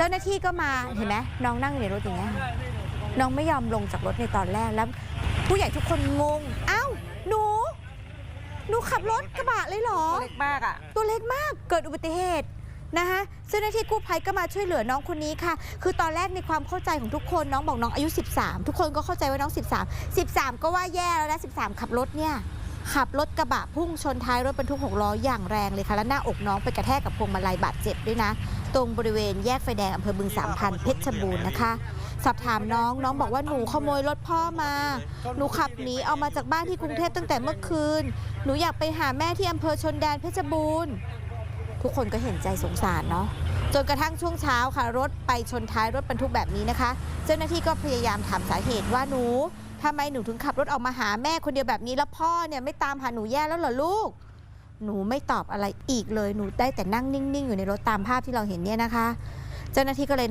เจ้าหน้าที่ก็มาเห็นไหมน้องนั่งอยู่ในรถอย่างเงี้ยน้องไม่ยอมลงจากรถในตอนแรกแล้ว ผู้ใหญ่ทุกคนงงอ้าวหนูหนูขับรถกระบะเลยเหรอเล็กมากอะ ตัวเล็กมากเกิดอุบัติเหตุนะคะเจ้าหน้าที่กู้ภัยก็มาช่วยเหลือน้องคนนี้ค่ะ คือตอนแรกในความเข้าใจของทุกคนน้องบอกน้องอายุ 13 ทุกคนก็เข้าใจว่าน้อง 13 13 ก็ว่าแย่แล้วนะ 13 ขับรถเนี่ย ขับรถกระบะพุ่งชนท้ายรถบรรทุกหกล้ออย่างแรงเลยค่ะ แล้วหน้าอกน้องไปกระแทกกับพวงมาลัยบาดเจ็บด้วยนะ ตรงบริเวณแยกไฟแดงอำเภอบึงสามพันเพชรบูรณ์นะคะ สอบถามน้องน้องบอกว่าหนูขโมยรถพ่อมา หนูขับหนีเอามาจากบ้านที่กรุงเทพตั้งแต่เมื่อคืน หนูอยากไปหาแม่ที่อำเภอชนแดนเพชรบูรณ์ทุกคนก็เห็นใจสงสารเนาะจนกระทั่งช่วงเช้าค่ะ รถไปชนท้ายรถบรรทุกแบบนี้นะคะ เจ้าหน้าที่ก็พยายามถามสาเหตุว่าหนู ทำไมหนูถึงขับรถออกมาหาแม่คนเดียวแบบนี้แล้วพ่อเนี่ยไม่ตามหาหนูแย่แล้วเหรอลูก หนูไม่ตอบอะไรอีกเลยหนูได้แต่นั่งนิ่ง ๆ อยู่ในรถตามภาพที่เราเห็นเนี่ยนะคะ เจ้าหน้าที่ก็เลย